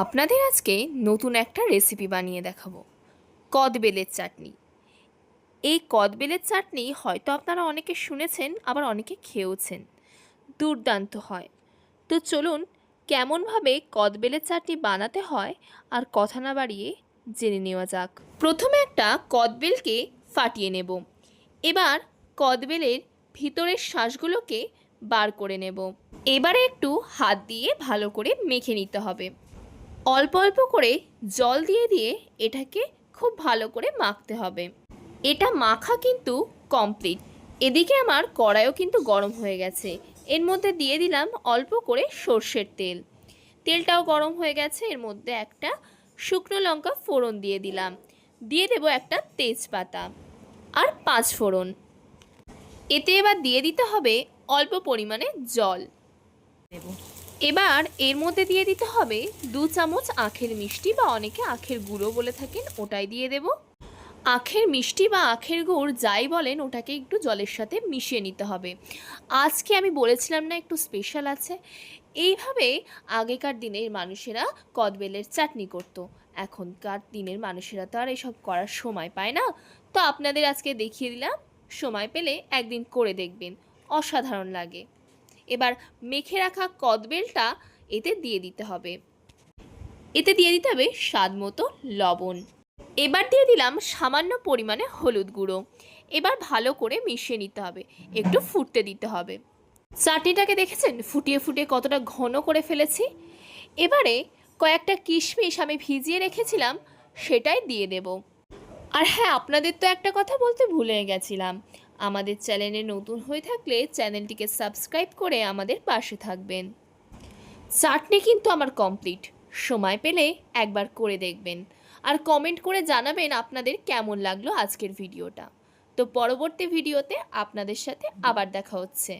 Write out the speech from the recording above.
আপনাদের আজকে নতুন একটা রেসিপি বানিয়ে দেখাবো। কদবেলের চাটনি। এই কদবেলের চাটনি হয়তো আপনারা অনেকে শুনেছেন, আবার অনেকে খেয়েওছেন। দুর্দান্ত হয়। তো চলুন কেমনভাবে কদবেলের চাটনি বানাতে হয় আর কথা না বাড়িয়ে জেনে নেওয়া যাক। প্রথমে একটা কদবেলকে ফাটিয়ে নেব। এবার কদবেলের ভিতরের শ্বাসগুলোকে বার করে নেব। এবারে একটু হাত দিয়ে ভালো করে মেখে নিতে হবে। অল্প অল্প করে জল দিয়ে দিয়ে এটাকে খুব ভালো করে মাখতে হবে। এটা মাখা কিন্তু কমপ্লিট এদিকে আমার কড়াইও কিন্তু গরম হয়ে গেছে। এর মধ্যে দিয়ে দিলাম অল্প করে সর্ষের তেল। তেলটাও গরম হয়ে গেছে। এর মধ্যে একটা শুকনো লঙ্কা ফোড়ন দিয়ে দিলাম। দিয়ে দেব একটা তেজপাতা আর পাঁচ ফোড়ন। এতে এবার দিয়ে দিতে হবে অল্প পরিমাণে জল। এবার এর মধ্যে দিয়ে দিতে হবে দু চামচ আখের মিষ্টি বা অনেকে আখের গুঁড়ো বলে থাকেন, ওটাই দিয়ে দেব। আখের মিষ্টি বা আখের গুড় যাই বলেন, ওটাকে একটু জলের সাথে মিশিয়ে নিতে হবে। আজকে আমি বলেছিলাম না একটু স্পেশাল আছে। এইভাবে আগেকার দিনের মানুষেরা কদবেলের চাটনি করতো। এখনকার দিনের মানুষেরা তো আর এসব করার সময় পায় না। তো আপনাদের আজকে দেখিয়ে দিলাম, সময় পেলে একদিন করে দেখবেন। অসাধারণ লাগে। এবার মেখে রাখা কদবেলটা এতে দিয়ে দিতে হবে। এতে দিয়ে দিতে হবে স্বাদ মতো লবণ। এবার দিয়ে দিলাম সামান্য পরিমাণে হলুদ গুঁড়ো। এবার ভালো করে মিশিয়ে নিতে হবে, একটু ফুটতে দিতে হবে। চাটনিটাকে দেখেছেন? ফুটিয়ে ফুটিয়ে কতটা ঘন করে ফেলেছি। এবারে কয়েকটা কিশমিশ আমি ভিজিয়ে রেখেছিলাম, সেটাই দিয়ে দেব। আর হ্যাঁ আপনাদের তো একটা কথা বলতে ভুলে গেছিলাম। আমাদের চ্যানেলে নতুন হয়ে থাকলে চ্যানেলটিকে সাবস্ক্রাইব করে আমাদের পাশে থাকবেন। চাটনি কিন্তু আমার কমপ্লিট। সময় পেলে একবার করে দেখবেন। আর কমেন্ট করে জানাবেন আপনাদের কেমন লাগল আজকের ভিডিওটা। তো পরবর্তী ভিডিওতে আপনাদের সাথে আবার দেখা হচ্ছে।